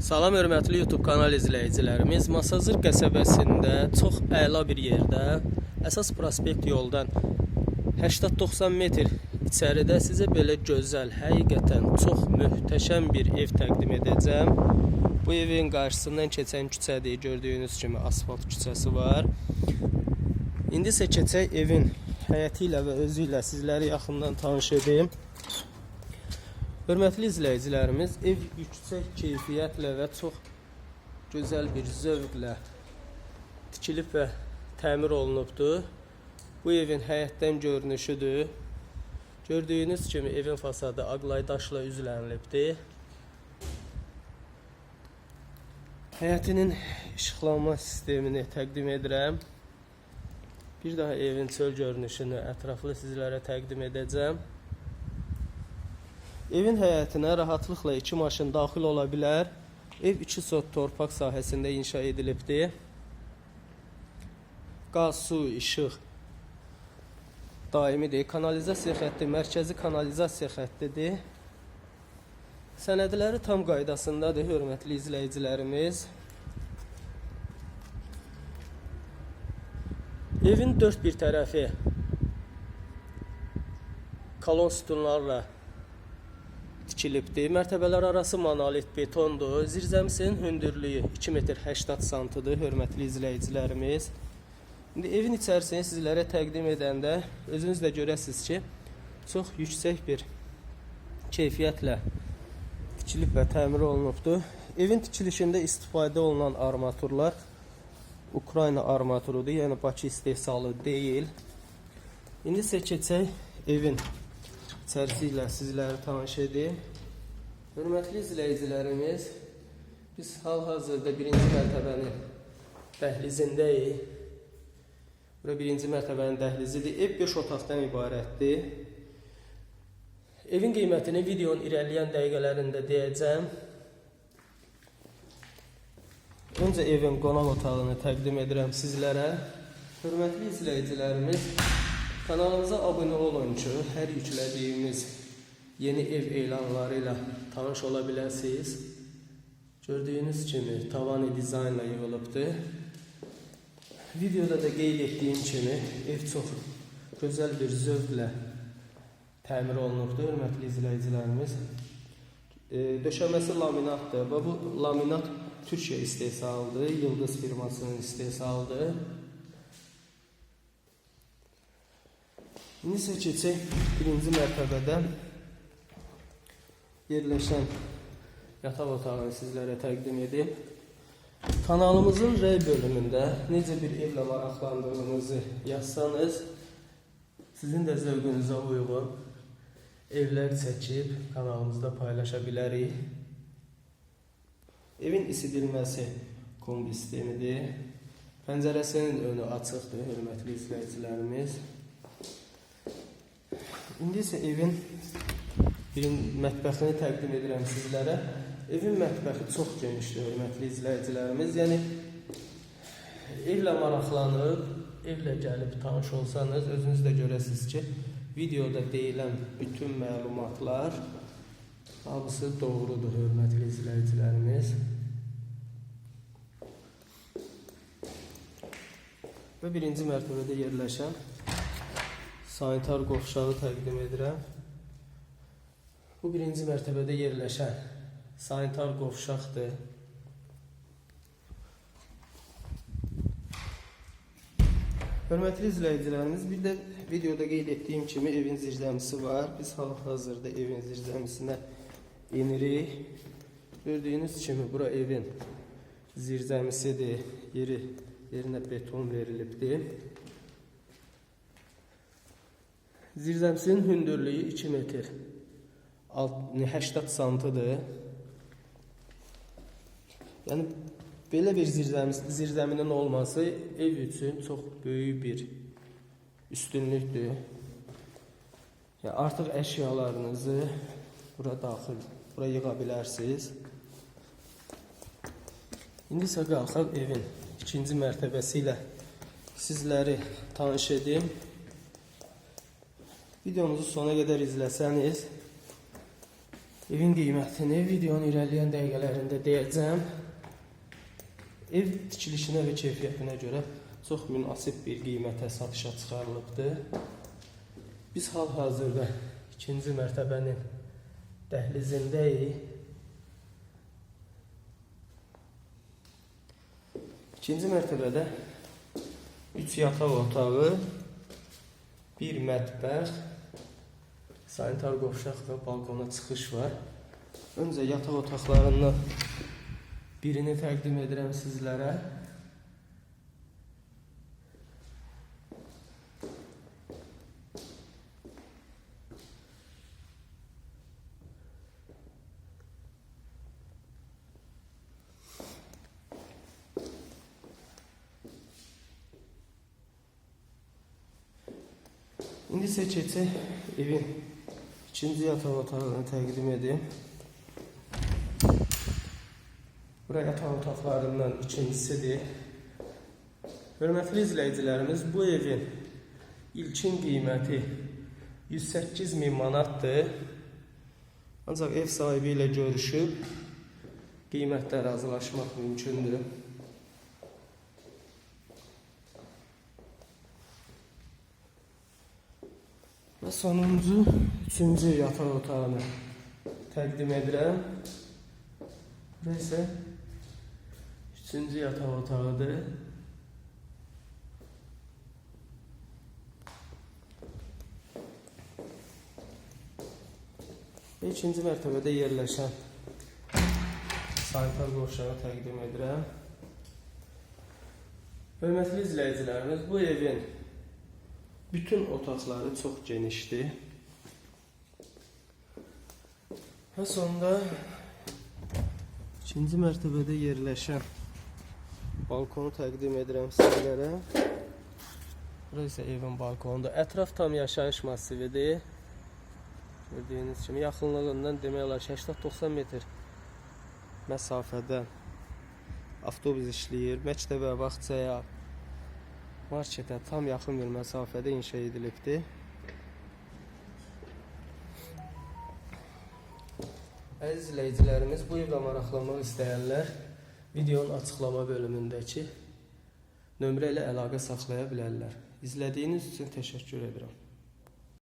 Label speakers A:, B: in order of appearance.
A: Salam hörmətli YouTube kanal izləyicilərimiz. Masazır qəsəbəsində çox əla bir yerdə, əsas prospekt yoldan 80-90 metr içəridə sizə belə gözəl, həqiqətən çox möhtəşəm bir ev təqdim edəcəm. Bu evin qarşısından keçən küçədir. Gördüyünüz kimi asfalt küçəsi var. İndi isə keçək evin həyəti ilə və özü ilə sizləri yaxından tanış edim. Hörmətli izləyicilərimiz, ev yüksək keyfiyyətlə və çox gözəl bir zövqlə tikilib və təmir olunubdur. Bu evin həyətdən görünüşüdür. Gördüyünüz kimi evin fasadı ağlay daşla üzlənilibdir. Həyətinin işıqlanma sistemini təqdim edirəm. Bir daha evin çöl görünüşünü ətraflı sizlərə təqdim edəcəm. Evin həyətinə rahatlıqla iki maşın daxil ola bilər. Ev 2 sot torpaq sahəsində inşa edilibdir. Qaz, su, işıq daimidir. Kanalizasiya xətti mərkəzi kanalizasiya xəttidir. Sənədləri tam qaydasındadır, hörmətli izləyicilərimiz. Evin dörd bir tərəfi kolon sütunlarla tikilibdir. Mərtəbələr arası monolit betondur. Zirzəmisinin hündürlüyü 2 metr 80 santıdır, hörmətli izləyicilərimiz. İndi evin içərisini sizlərə təqdim edəndə özünüz də görəsiniz ki, çox yüksək bir keyfiyyətlə tikilib və təmir olunubdur. Evin tikilişində istifadə olunan armaturlar Ukrayna armaturudur, yəni Bakı istehsalı deyil. İndi isə keçək evin içərisi ilə sizləri tanış edim. Hörmətli izləyicilərimiz, biz hal-hazırda birinci mərtəbənin dəhlizindəyik. Bura birinci mərtəbənin dəhlizidir. Ev 5 otaqdan ibarətdir. Evin qiymətini videonun irəliləyən dəqiqələrində deyəcəm. Öncə evin qonaq otağını təqdim edirəm sizlərə. Hörmətli izləyicilərimiz, kanalımıza abunə olun ki, hər yüklədiyimiz yeni ev elanları ilə tanış ola biləsiniz. Gördüyünüz kimi tavanı dizaynla yığılıbdır. Videoda da qeyd etdiyim kimi ev çox gözəl bir zövqlə təmir olunubdur, hörmətli izləyicilərimiz. E, döşəməsi laminatdır və bu laminat Türkiyə istehsalıdır, Yıldız firmasının istehsalıdır. İndi isə keçək birinci mərtəbədə yerləşən yataq otağını sizlərə təqdim edib. Kanalımızın R bölümündə necə bir evlə maraqlandığınızı yazsanız, sizin də zövqünüzə uyğun evlər çəkib kanalımızda paylaşa bilərik. Evin isidilməsi kombi sistemidir. Pəncərəsinin önü açıqdır, hörmətli izləyicilərimiz. İndi isə evin birin mətbəxini təqdim edirəm sizlərə. Evin mətbəxi çox genişdir, hörmətli izləyicilərimiz. Yəni evlə maraqlanıb, evlə gəlib tanış olsanız, özünüz də görəsiniz ki, videoda deyilən bütün məlumatlar hamısı doğrudur, hörmətli izləyicilərimiz. Və birinci mərtəbədə yerləşən sanitar qovşağı təqdim edirəm. Bu birinci mərtəbədə yerləşən sanitar qovşaqdır. Hörmətli izləyicilərimiz, bir də videoda qeyd etdiyim kimi evin zirzəmisi var. Biz hal-hazırda evin zirzəmisinə enirik. Gördüyünüz kimi bura evin zirzəmisidir. Yeri yerinə beton verilibdir. Zirzəmisinin hündürlüyü 2 metr. Alt- 80 santıdır. Yəni belə bir zirzəmis, zirzəminin olması ev üçün çox böyük bir üstünlükdür. Yəni artıq əşyalarınızı bura daxil, bura yığa bilərsiniz. İndi isə evin ikinci mərtəbəsi ilə sizləri tanış edim. Videomuzu sona qədər izləsəniz Evin qiymətini videonun irəliləyən dəqiqələrində deyəcəm. Ev tikilişinə və keyfiyyətinə görə çox münasib bir qiymətə satışa çıxarılıbdır. Biz hal-hazırda ikinci mərtəbənin dəhlizindəyik. İkinci mərtəbədə 3 yataq otağı, bir mətbəx, sanitar qovşaq və balkona çıxış var. Öncə yataq otaqlarından birini təqdim edirəm sizlərə. İndi isə evin ikinci yataq otağını təqdim edeyim. Bura yataq otaqlarından ikincisidir. Hörmətli izləyicilərimiz, bu evin ilkin qiyməti 108 min manatdır. Ancaq ev sahibi ilə görüşüb qiymətdə razılaşmaq mümkündür. Və sonuncu, üçüncü yataq otağını təqdim edirəm. Bura isə üçüncü yataq otağıdır. İkinci mərtəbədə yerləşən sanitar qovşağı təqdim edirəm. Hörmətli izləyicilərimiz, bu evin bütün otaqları çox genişdir. Və sonda ikinci mərtəbədə yerləşən balkonu təqdim edirəm sizlərə. Burası isə evin balkonudur. Ətraf tam yaşayış massividir. Gördüyünüz kimi yaxınlığından demək olar ki, 80-90 metr məsafədə avtobus işləyir. Məktəbə, bağçaya, marketə tam yaxın bir məsafədə inşa edilibdir. Əziz izləyicilərimiz, bu evlə maraqlanmaq istəyənlər videonun açıqlama bölümündəki nömrə ilə əlaqə saxlaya bilərlər. İzlədiyiniz üçün təşəkkür edirəm.